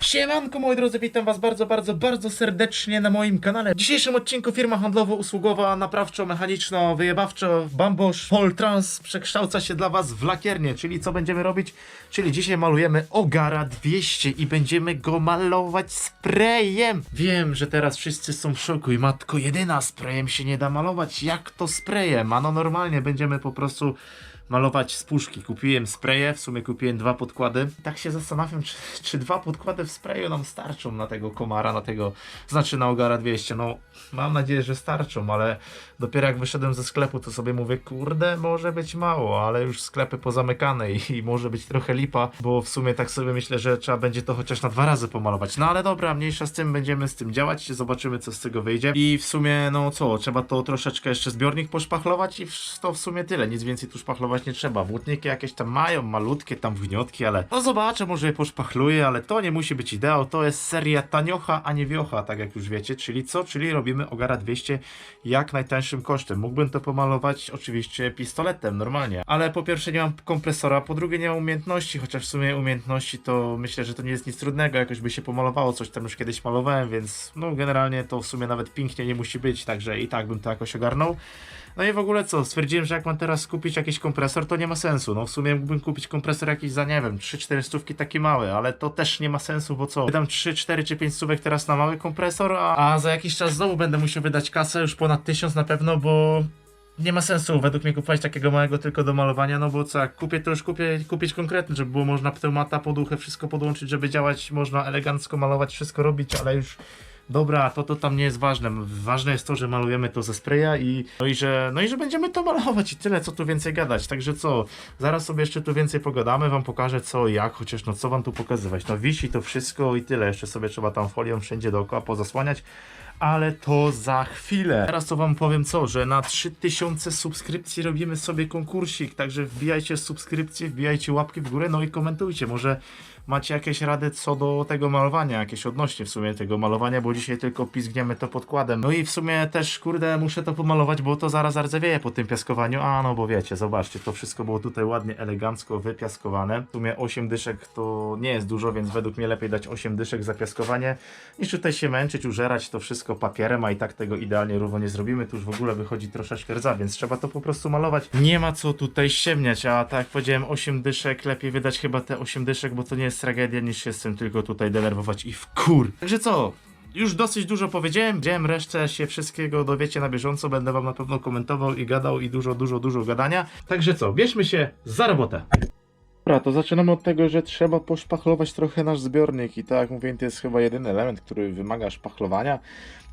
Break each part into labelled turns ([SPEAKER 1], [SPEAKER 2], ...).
[SPEAKER 1] Siemanko moi drodzy, witam was bardzo, bardzo, bardzo serdecznie na moim kanale. W dzisiejszym odcinku firma handlowo-usługowa, naprawczo-mechaniczno, wyjebawczo, Bambosz, Poltrans przekształca się dla was w lakiernię, czyli co będziemy robić? Czyli dzisiaj malujemy Ogara 200 i będziemy go malować sprayem. Wiem, że teraz wszyscy są w szoku i matko jedyna sprayem się nie da malować. Jak to sprayem? A no normalnie będziemy po prostu malować z puszki. Kupiłem spraye, w sumie kupiłem dwa podkłady. Tak się zastanawiam, czy, czy dwa podkłady w sprayu nam starczą na tego komara, na tego, znaczy na Ogara 200. No, mam nadzieję, że starczą, ale dopiero jak wyszedłem ze sklepu, to sobie mówię, kurde, może być mało, ale już sklepy pozamykane i, i może być trochę lipa, bo w sumie tak sobie myślę, że trzeba będzie to chociaż na dwa razy pomalować. No ale dobra, mniejsza z tym, będziemy z tym działać, zobaczymy co z tego wyjdzie. I w sumie, no co, trzeba to troszeczkę jeszcze zbiornik poszpachlować i to w sumie tyle, nic więcej tu szpachlować nie trzeba. Włótniki jakieś tam mają, malutkie tam wgniotki, ale no zobaczę, może je poszpachluję, ale to nie musi być ideał, to jest seria taniocha, a nie wiocha, tak jak już wiecie, czyli co? Czyli robimy Ogara 200 jak najtańszym kosztem. Mógłbym to pomalować oczywiście pistoletem, normalnie, ale po pierwsze nie mam kompresora, po drugie nie mam umiejętności, chociaż w sumie umiejętności to myślę, że to nie jest nic trudnego, jakoś by się pomalowało, coś tam już kiedyś malowałem, więc no generalnie to w sumie nawet pięknie nie musi być, także i tak bym to jakoś ogarnął. No i w ogóle co, stwierdziłem, że jak mam teraz kupić jakiś kompresor, to nie ma sensu. No w sumie mógłbym kupić kompresor jakiś za, nie wiem, 3-4 stówki taki mały, ale to też nie ma sensu, bo co? Wydam 3, 4 czy 5 stówek teraz na mały kompresor, a, a za jakiś czas znowu będę musiał wydać kasę, już ponad 1000 na pewno, bo nie ma sensu według mnie kupować takiego małego tylko do malowania, no bo co, jak kupię, to już kupię, kupić konkretny, żeby było można pneumata, poduchę, wszystko podłączyć, żeby działać, można elegancko malować, wszystko robić, ale już Dobra, to to tam nie jest ważne. Ważne jest to, że malujemy to ze spraya i no i że no i że będziemy to malować i tyle, co tu więcej gadać. Także co, zaraz sobie jeszcze tu więcej pogadamy, wam pokażę co i jak, chociaż no co wam tu pokazywać. No wisi to wszystko i tyle. Jeszcze sobie trzeba tam folią wszędzie dookoła pozasłaniać. Ale to za chwilę. Teraz to wam powiem co, że na 3000 subskrypcji robimy sobie konkursik, także wbijajcie subskrypcje, wbijajcie łapki w górę, no i komentujcie. Może macie jakieś rady co do tego malowania, jakieś odnośnie w sumie tego malowania, bo dzisiaj tylko pizgniemy to podkładem. No i w sumie też, kurde, muszę to pomalować, bo to zaraz ardzewieje po tym piaskowaniu. A no bo wiecie, zobaczcie, to wszystko było tutaj ładnie, elegancko wypiaskowane. W sumie 8 dyszek to nie jest dużo, więc według mnie lepiej dać 8 dyszek za piaskowanie, niż tutaj się męczyć, użerać to wszystko papierem, a i tak tego idealnie równo nie zrobimy. Tu już w ogóle wychodzi troszeczkę rdza, więc trzeba to po prostu malować. Nie ma co tutaj ściemniać, a tak jak powiedziałem, 8 dyszek, lepiej wydać chyba te 8 dyszek, bo to nie jest tragedia, niż się z tym tylko tutaj denerwować i w kur. Także co? Już dosyć dużo powiedziałem, powiedziałem resztę się wszystkiego dowiecie na bieżąco, będę wam na pewno komentował i gadał i dużo, dużo, dużo gadania. Także co, bierzmy się za robotę. Dobra, to zaczynamy od tego, że trzeba poszpachlować trochę nasz zbiornik i tak jak mówiłem, to jest chyba jedyny element, który wymaga szpachlowania.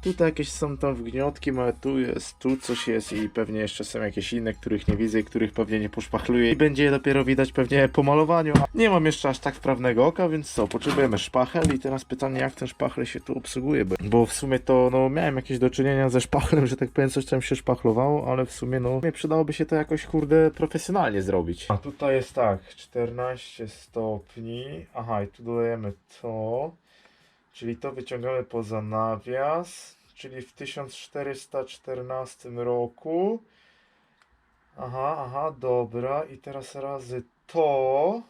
[SPEAKER 1] Tutaj jakieś są tam wgniotki, ale tu jest, tu coś jest i pewnie jeszcze są jakieś inne, których nie widzę i których pewnie nie poszpachluję i będzie je dopiero widać pewnie po malowaniu. Nie mam jeszcze aż tak wprawnego oka, więc co, potrzebujemy szpachel i teraz pytanie jak ten szpachel się tu obsługuje, bo, w sumie to no miałem jakieś do czynienia ze szpachlem, że tak powiem coś tam się szpachlowało, ale w sumie no nie przydałoby się to jakoś kurde profesjonalnie zrobić. A tutaj jest tak, 14 stopni, aha i tu dodajemy to. Czyli to wyciągamy poza nawias, czyli w 1414 roku. Aha, aha, dobra. I teraz razy to.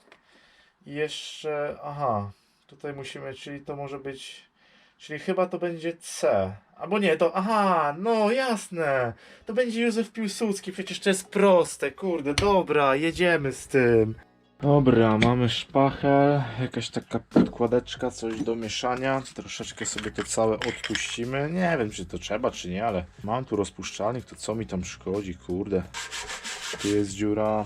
[SPEAKER 1] I jeszcze, aha, tutaj musimy, czyli to może być, czyli chyba to będzie C. Albo nie, to, aha, no jasne. To będzie Józef Piłsudski, przecież to jest proste, kurde, dobra, jedziemy z tym. Dobra, mamy szpachel, jakaś taka podkładeczka, coś do mieszania. Troszeczkę sobie to całe odpuścimy. Nie wiem, czy to trzeba, czy nie, ale mam tu rozpuszczalnik, to co mi tam szkodzi, kurde. Tu jest dziura,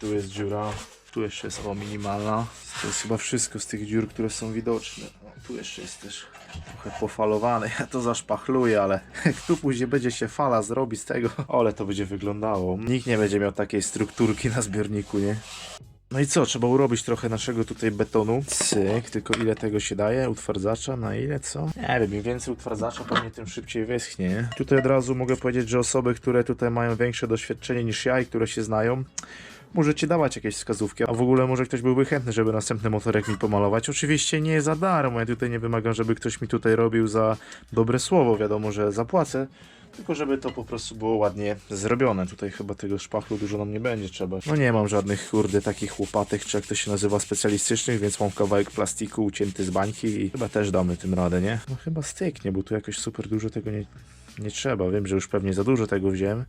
[SPEAKER 1] tu jest dziura, tu jeszcze jest o minimalna. To jest chyba wszystko z tych dziur, które są widoczne. Tu jeszcze jest też trochę pofalowane. Ja to zaszpachluję, ale tu później będzie się fala zrobi z tego, ale to będzie wyglądało. Nikt nie będzie miał takiej strukturki na zbiorniku, nie? No i co, trzeba urobić trochę naszego tutaj betonu. Cyk, tylko ile tego się daje? Utwardzacza na ile, co? Nie wiem, im więcej utwardzacza, pewnie tym szybciej wyschnie, nie? Tutaj od razu mogę powiedzieć, że osoby, które tutaj mają większe doświadczenie niż ja i które się znają, możecie dawać jakieś wskazówki, a w ogóle może ktoś byłby chętny, żeby następny motorek mi pomalować. Oczywiście nie za darmo, ja tutaj nie wymagam, żeby ktoś mi tutaj robił za dobre słowo, wiadomo, że zapłacę Tylko żeby to po prostu było ładnie zrobione. Tutaj chyba tego szpachlu dużo nam nie będzie trzeba. No nie mam żadnych kurde takich łopatek, czy jak to się nazywa specjalistycznych, więc mam kawałek plastiku ucięty z bańki i chyba też damy tym radę, nie? No chyba styknie, bo tu jakoś super dużo tego nie, nie trzeba. Wiem, że już pewnie za dużo tego wziąłem.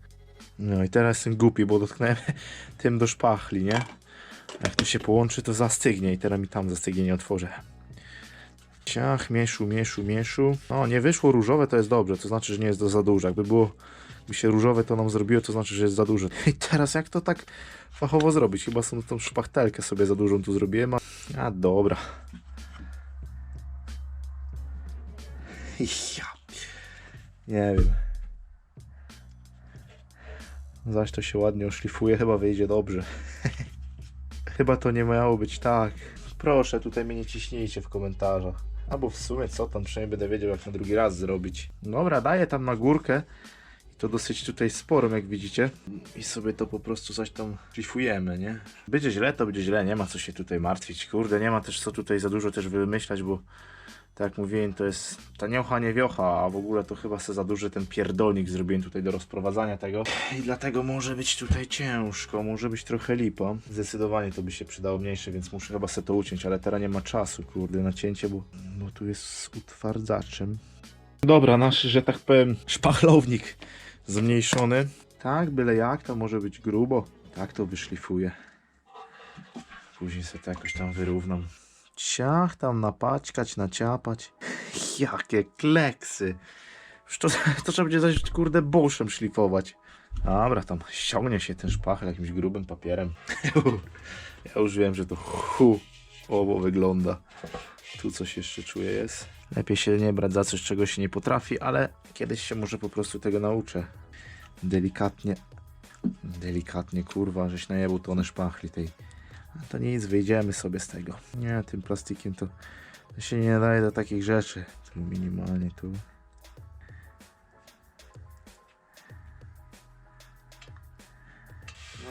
[SPEAKER 1] No i teraz jestem głupi, bo dotknąłem tym do szpachli, nie? Jak to się połączy, to zastygnie i teraz mi tam zastygnie nie otworzę. Ciach, mieszu, mieszu, mieszu. O, nie wyszło różowe, to jest dobrze, to znaczy, że nie jest to za duże. Jakby było, by się różowe to nam zrobiło, to znaczy, że jest za duże. I teraz jak to tak fachowo zrobić? Chyba są tą szpachtelkę sobie za dużą tu zrobiłem, a, a dobra. Ja. Nie wiem. Zaś to się ładnie oszlifuje, chyba wyjdzie dobrze. chyba to nie miało być tak. Proszę, tutaj mnie nie ciśnijcie w komentarzach. Albo w sumie co tam, przynajmniej będę wiedział jak na drugi raz zrobić. Dobra, daję tam na górkę. I to dosyć tutaj sporą, jak widzicie. I sobie to po prostu coś tam szlifujemy, nie? Będzie źle, to będzie źle, nie ma co się tutaj martwić. Kurde, nie ma też co tutaj za dużo też wymyślać, bo tak jak mówiłem, to jest taniocha, nie wiocha, a w ogóle to chyba se za duży ten pierdolnik zrobiłem tutaj do rozprowadzania tego. I dlatego może być tutaj ciężko, może być trochę lipa. Zdecydowanie to by się przydało mniejsze, więc muszę chyba se to uciąć, ale teraz nie ma czasu, kurde, na cięcie, bo, bo tu jest z utwardzaczem. Dobra, nasz, że tak powiem, szpachlownik zmniejszony. Tak, byle jak, to może być grubo. Tak to wyszlifuję. Później sobie to jakoś tam wyrównam. Ciach tam napaćkać, naciapać. Jakie kleksy. To, to trzeba będzie zaś kurde boszem szlifować. Dobra, tam ściągnie się ten szpachel jakimś grubym papierem. ja już wiem, że to hu obo wygląda. Tu coś jeszcze czuję jest. Lepiej się nie brać za coś, czego się nie potrafi, ale kiedyś się może po prostu tego nauczę. Delikatnie, delikatnie, kurwa, żeś najebał tonę szpachli tej. To nic, wyjdziemy sobie z tego. Nie, tym plastikiem to, to się nie nadaje do takich rzeczy. Tu minimalnie, tu.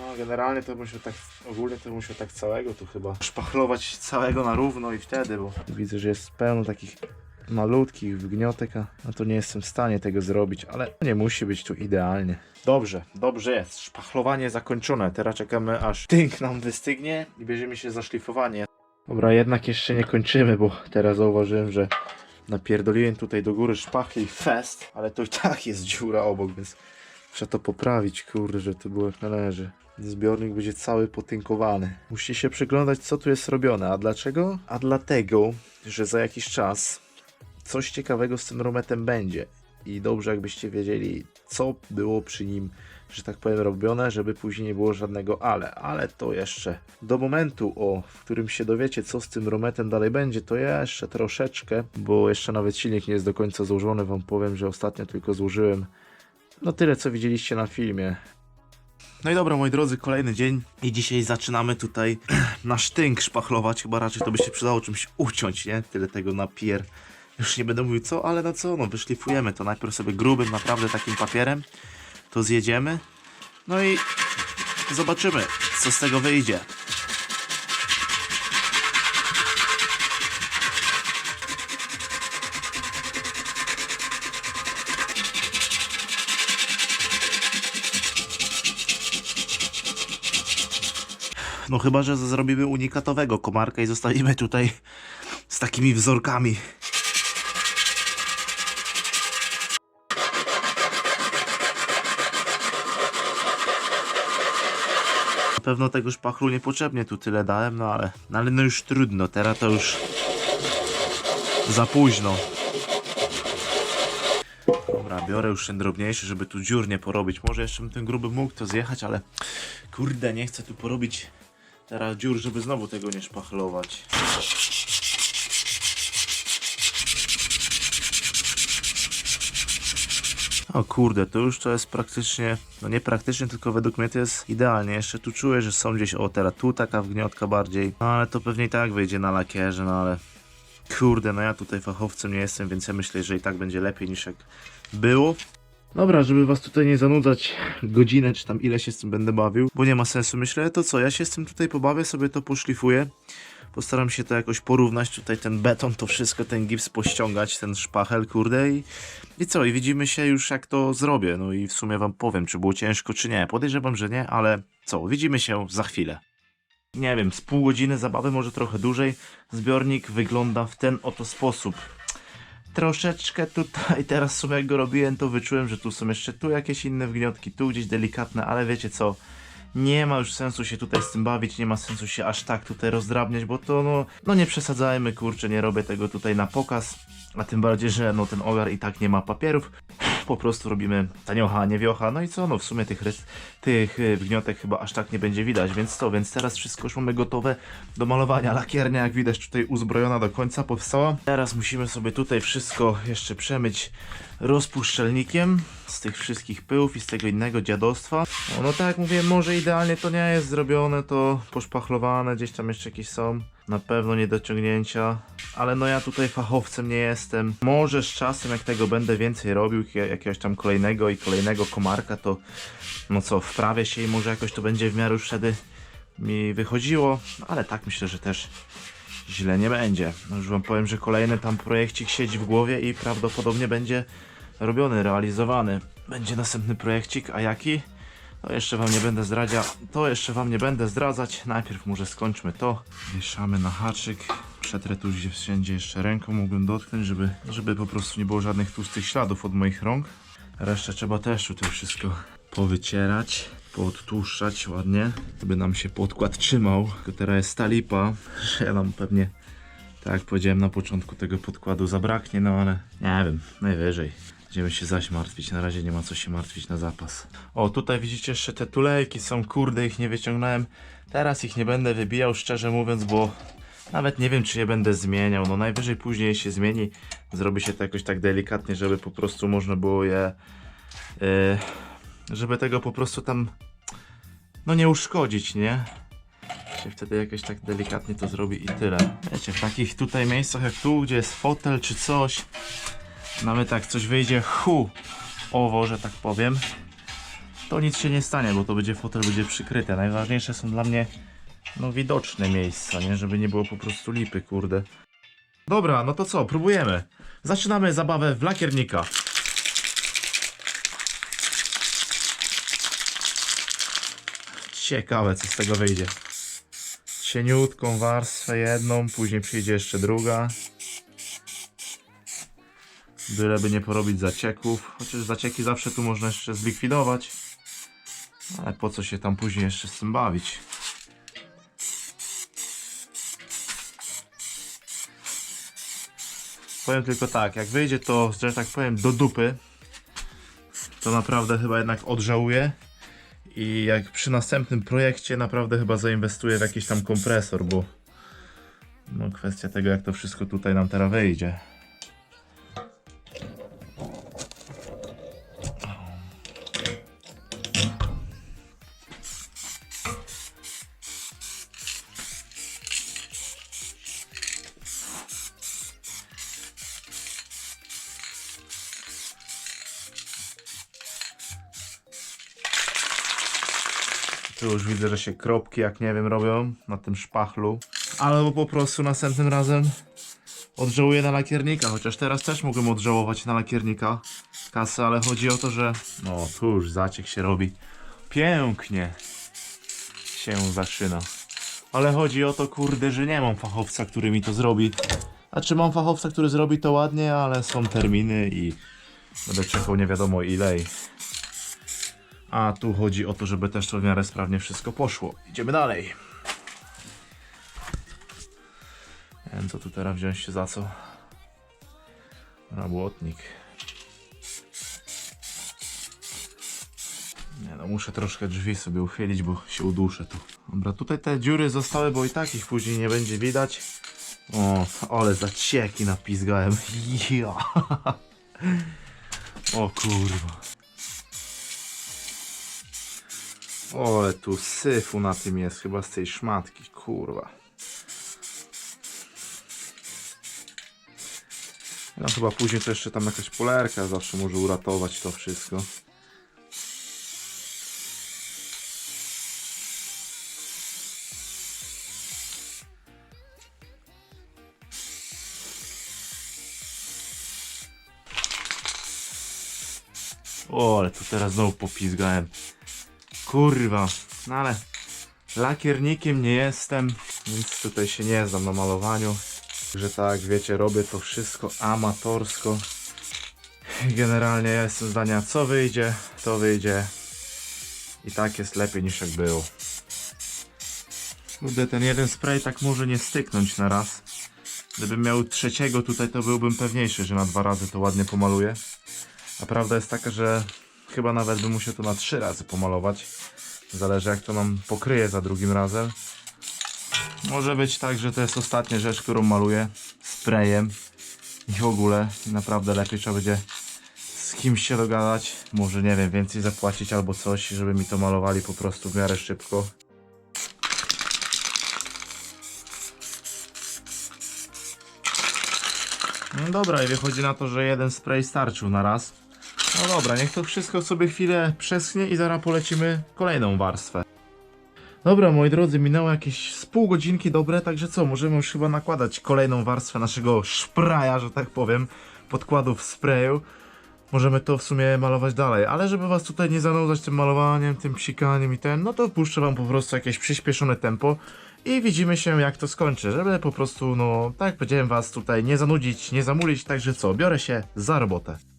[SPEAKER 1] No, generalnie to musiał tak, ogólnie to musiał tak całego tu chyba szpachlować całego na równo i wtedy, bo widzę, że jest pełno takich malutkich wgniotek, a a to nie jestem w stanie tego zrobić, ale nie musi być tu idealnie. Dobrze, dobrze jest. Szpachlowanie zakończone. Teraz czekamy aż tynk nam wystygnie i bierzemy się za szlifowanie. Dobra, jednak jeszcze nie kończymy, bo teraz zauważyłem, że napierdoliłem tutaj do góry szpachli fest, ale to i tak jest dziura obok, więc Muszę to poprawić, kurde, że to było jak należy. Zbiornik będzie cały potynkowany. Musicie się przyglądać, co tu jest robione. A dlaczego? A dlatego, że za jakiś czas coś ciekawego z tym rometem będzie. I dobrze, jakbyście wiedzieli, co było przy nim, że tak powiem, robione, żeby później nie było żadnego ale. Ale to jeszcze do momentu, o, w którym się dowiecie, co z tym rometem dalej będzie, to jeszcze troszeczkę, bo jeszcze nawet silnik nie jest do końca złożony. Wam powiem, że ostatnio tylko złożyłem no tyle, co widzieliście na filmie. No i dobra, moi drodzy, kolejny dzień i dzisiaj zaczynamy tutaj na sztynk szpachlować. Chyba raczej to by się przydało czymś uciąć, nie? Tyle tego na pier. Już nie będę mówił co, ale na co? No wyszlifujemy to najpierw sobie grubym, naprawdę takim papierem. To zjedziemy. No i zobaczymy, co z tego wyjdzie. No chyba, że zrobimy unikatowego komarka i zostawimy tutaj z takimi wzorkami. Pewno tego szpachlu niepotrzebnie tu tyle dałem, no ale, no ale no już trudno, teraz to już za późno. Dobra, biorę już ten drobniejszy, żeby tu dziur nie porobić. Może jeszcze bym ten gruby mógł to zjechać, ale kurde, nie chcę tu porobić teraz dziur, żeby znowu tego nie szpachlować. O kurde, to już to jest praktycznie, no nie praktycznie, tylko według mnie to jest idealnie. Jeszcze tu czuję, że są gdzieś, o teraz tu taka wgniotka bardziej. No ale to pewnie i tak wyjdzie na lakierze, no ale kurde, no ja tutaj fachowcem nie jestem, więc ja myślę, że i tak będzie lepiej niż jak było. Dobra, żeby was tutaj nie zanudzać godzinę, czy tam ile się z tym będę bawił, bo nie ma sensu, myślę, to co, ja się z tym tutaj pobawię, sobie to poszlifuję, Postaram się to jakoś porównać, tutaj ten beton, to wszystko, ten gips pościągać, ten szpachel, kurde i, i co, i widzimy się już jak to zrobię, no i w sumie wam powiem, czy było ciężko, czy nie. Podejrzewam, że nie, ale co, widzimy się za chwilę. Nie wiem, z pół godziny zabawy, może trochę dłużej. Zbiornik wygląda w ten oto sposób. Troszeczkę tutaj, teraz w sumie jak go robiłem, to wyczułem, że tu są jeszcze tu jakieś inne wgniotki, tu gdzieś delikatne, ale wiecie co, nie ma już sensu się tutaj z tym bawić, nie ma sensu się aż tak tutaj rozdrabniać, bo to no, no nie przesadzajmy, kurczę, nie robię tego tutaj na pokaz, a tym bardziej, że no ten ogar i tak nie ma papierów, po prostu robimy taniocha, nie wiocha, no i co, no w sumie tych, rys- tych y, wgniotek chyba aż tak nie będzie widać, więc co, więc teraz wszystko już mamy gotowe do malowania, lakiernia jak widać tutaj uzbrojona do końca powstała, teraz musimy sobie tutaj wszystko jeszcze przemyć rozpuszczalnikiem z tych wszystkich pyłów i z tego innego dziadostwa. No, no tak jak mówię, może idealnie to nie jest zrobione, to poszpachlowane, gdzieś tam jeszcze jakieś są. Na pewno nie dociągnięcia, ale no ja tutaj fachowcem nie jestem. Może z czasem, jak tego będę więcej robił, jak- jakiegoś tam kolejnego i kolejnego komarka, to no co, wprawię się i może jakoś to będzie w miarę już wtedy mi wychodziło, ale tak myślę, że też źle nie będzie. Już wam powiem, że kolejny tam projekcik siedzi w głowie i prawdopodobnie będzie robiony, realizowany. Będzie następny projekcik, a jaki? To jeszcze wam nie będę zdradzia, to jeszcze wam nie będę zdradzać. Najpierw może skończmy to. Wieszamy na haczyk. Przetrę tu gdzie wszędzie jeszcze ręką mógłbym dotknąć, żeby, żeby po prostu nie było żadnych tłustych śladów od moich rąk. Resztę trzeba też tutaj wszystko powycierać, podtłuszczać ładnie, żeby nam się podkład trzymał. Tylko teraz jest ta lipa, że nam pewnie, tak jak powiedziałem na początku, tego podkładu zabraknie, no ale nie wiem, najwyżej. Będziemy się zaś martwić, na razie nie ma co się martwić na zapas. O, tutaj widzicie jeszcze te tulejki są, kurde, ich nie wyciągnąłem. Teraz ich nie będę wybijał, szczerze mówiąc, bo nawet nie wiem, czy je będę zmieniał. No najwyżej później się zmieni, zrobi się to jakoś tak delikatnie, żeby po prostu można było je Yy, żeby tego po prostu tam no nie uszkodzić, nie? Się wtedy jakoś tak delikatnie to zrobi i tyle. Wiecie, w takich tutaj miejscach jak tu, gdzie jest fotel czy coś, nawet tak coś wyjdzie hu owo, że tak powiem, to nic się nie stanie, bo to będzie fotel będzie przykryte. Najważniejsze są dla mnie no widoczne miejsca, nie? Żeby nie było po prostu lipy, kurde. Dobra, no to co, próbujemy. Zaczynamy zabawę w lakiernika. Ciekawe, co z tego wyjdzie. Cieniutką warstwę jedną, później przyjdzie jeszcze druga. Byleby nie porobić zacieków. Chociaż zacieki zawsze tu można jeszcze zlikwidować. Ale po co się tam później jeszcze z tym bawić? Powiem tylko tak, jak wyjdzie to, że tak powiem, do dupy, to naprawdę chyba jednak odżałuję. I jak przy następnym projekcie naprawdę chyba zainwestuję w jakiś tam kompresor, bo no kwestia tego jak to wszystko tutaj nam teraz wyjdzie. Tu już widzę, że się kropki, jak nie wiem, robią na tym szpachlu. Albo po prostu następnym razem odżałuję na lakiernika, chociaż teraz też mógłbym odżałować na lakiernika kasy, ale chodzi o to, że no tu już zaciek się robi. Pięknie się zaczyna. Ale chodzi o to, kurde, że nie mam fachowca, który mi to zrobi. Znaczy mam fachowca, który zrobi to ładnie, ale są terminy i będę czekał nie wiadomo ile. A tu chodzi o to, żeby też to w miarę sprawnie wszystko poszło. Idziemy dalej. Nie wiem, co tu teraz wziąć się za co. Rabłotnik. Nie no, muszę troszkę drzwi sobie uchylić, bo się uduszę tu. Dobra, tutaj te dziury zostały, bo i tak ich później nie będzie widać. O, ale zacieki napizgałem. Ja. O kurwa. Ole tu syfu na tym jest, chyba z tej szmatki, kurwa. No chyba później to jeszcze tam jakaś polerka zawsze może uratować to wszystko. O, ale to teraz znowu popizgałem. Kurwa, no ale lakiernikiem nie jestem, więc tutaj się nie znam na malowaniu. Że tak, wiecie, robię to wszystko amatorsko. Generalnie jestem zdania, co wyjdzie, to wyjdzie. I tak jest lepiej niż jak było. Kurde, ten jeden spray tak może nie styknąć na raz. Gdybym miał trzeciego tutaj, to byłbym pewniejszy, że na dwa razy to ładnie pomaluję. A prawda jest taka, że chyba nawet bym musiał to na trzy razy pomalować. Zależy jak to nam pokryje za drugim razem. Może być tak, że to jest ostatnia rzecz, którą maluję sprayem. I w ogóle naprawdę lepiej trzeba będzie z kimś się dogadać. Może nie wiem, więcej zapłacić albo coś, żeby mi to malowali po prostu w miarę szybko. No dobra, i wychodzi na to, że jeden spray starczył na raz. No dobra, niech to wszystko sobie chwilę przeschnie i zaraz polecimy kolejną warstwę. Dobra, moi drodzy, minęło jakieś z pół godzinki dobre, także co, możemy już chyba nakładać kolejną warstwę naszego szpraja, że tak powiem, podkładów sprayu. Możemy to w sumie malować dalej, ale żeby was tutaj nie zanudzać tym malowaniem, tym psikaniem i ten, no to wpuszczę wam po prostu jakieś przyspieszone tempo i widzimy się jak to skończy, żeby po prostu, no, tak jak powiedziałem was tutaj nie zanudzić, nie zamulić, także co, biorę się za robotę.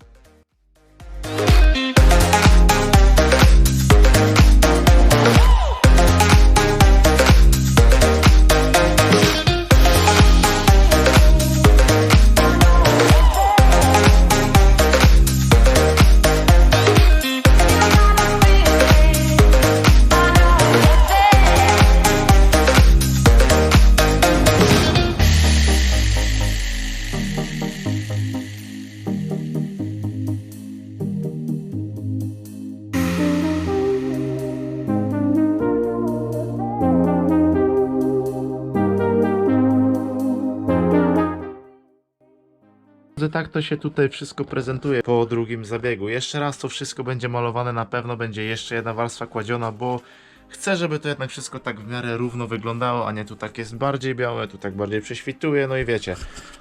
[SPEAKER 1] Tak to się tutaj wszystko prezentuje po drugim zabiegu. Jeszcze raz to wszystko będzie malowane, na pewno będzie jeszcze jedna warstwa kładziona, bo chcę, żeby to jednak wszystko tak w miarę równo wyglądało, a nie tu tak jest bardziej białe, tu tak bardziej prześwituje, no i wiecie,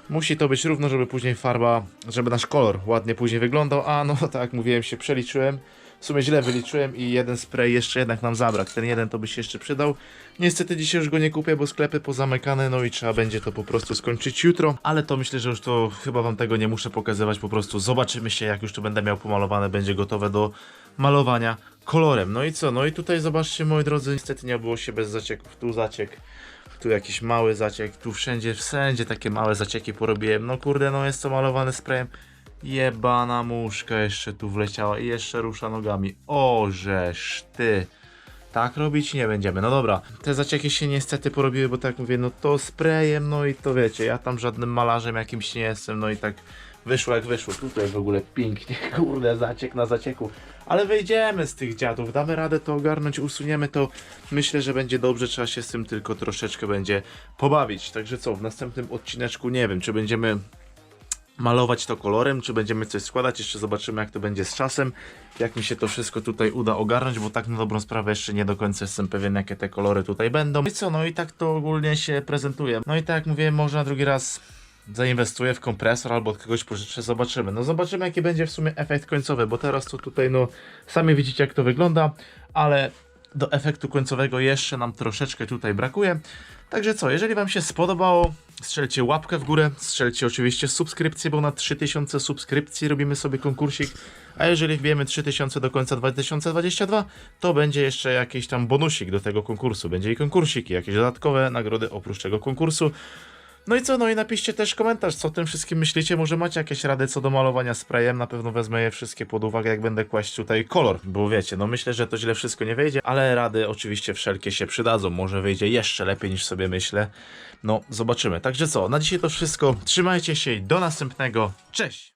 [SPEAKER 1] musi to być równo, żeby później farba, żeby nasz kolor ładnie później wyglądał, a no tak mówiłem, się przeliczyłem, w sumie źle wyliczyłem i jeden spray jeszcze jednak nam zabrak, ten jeden to by się jeszcze przydał. Niestety dzisiaj już go nie kupię, bo sklepy pozamykane, no i trzeba będzie to po prostu skończyć jutro, ale to myślę, że już to chyba wam tego nie muszę pokazywać, po prostu zobaczymy się jak już to będę miał pomalowane, będzie gotowe do malowania kolorem. No i co, no i tutaj zobaczcie moi drodzy, niestety nie było się bez zacieków, tu zaciek, tu jakiś mały zaciek, tu wszędzie, wszędzie takie małe zacieki porobiłem, no kurde, no jest to malowane sprayem. Jebana muszka jeszcze tu wleciała i jeszcze rusza nogami. Ożeż ty. Tak robić nie będziemy. No dobra, te zacieki się niestety porobiły, bo tak jak mówię, no to sprayem, no i to wiecie, ja tam żadnym malarzem jakimś nie jestem, no i tak wyszło jak wyszło. Tutaj w ogóle pięknie, kurde, zaciek na zacieku. Ale wyjdziemy z tych dziadów, damy radę to ogarnąć, usuniemy to. Myślę, że będzie dobrze, trzeba się z tym tylko troszeczkę będzie pobawić. Także co, w następnym odcineczku nie wiem, czy będziemy malować to kolorem, czy będziemy coś składać, jeszcze zobaczymy jak to będzie z czasem, jak mi się to wszystko tutaj uda ogarnąć, bo tak na dobrą sprawę jeszcze nie do końca jestem pewien jakie te kolory tutaj będą. I co, no i tak to ogólnie się prezentuje. No i tak jak mówiłem, może na drugi raz zainwestuję w kompresor albo od kogoś pożyczę, zobaczymy. No zobaczymy jaki będzie w sumie efekt końcowy, bo teraz to tutaj no sami widzicie jak to wygląda, ale do efektu końcowego jeszcze nam troszeczkę tutaj brakuje. Także co, jeżeli Wam się spodobało, strzelcie łapkę w górę, strzelcie oczywiście subskrypcję, bo na 3000 subskrypcji robimy sobie konkursik, a jeżeli wbijemy 3000 do końca 2022, to będzie jeszcze jakiś tam bonusik do tego konkursu, będzie i konkursiki, jakieś dodatkowe nagrody oprócz tego konkursu. No i co, no i napiszcie też komentarz, co o tym wszystkim myślicie, może macie jakieś rady co do malowania sprayem, na pewno wezmę je wszystkie pod uwagę, jak będę kłaść tutaj kolor, bo wiecie, no myślę, że to źle wszystko nie wyjdzie, ale rady oczywiście wszelkie się przydadzą, może wyjdzie jeszcze lepiej niż sobie myślę, no zobaczymy. Także co, na dzisiaj to wszystko, trzymajcie się i do następnego, cześć!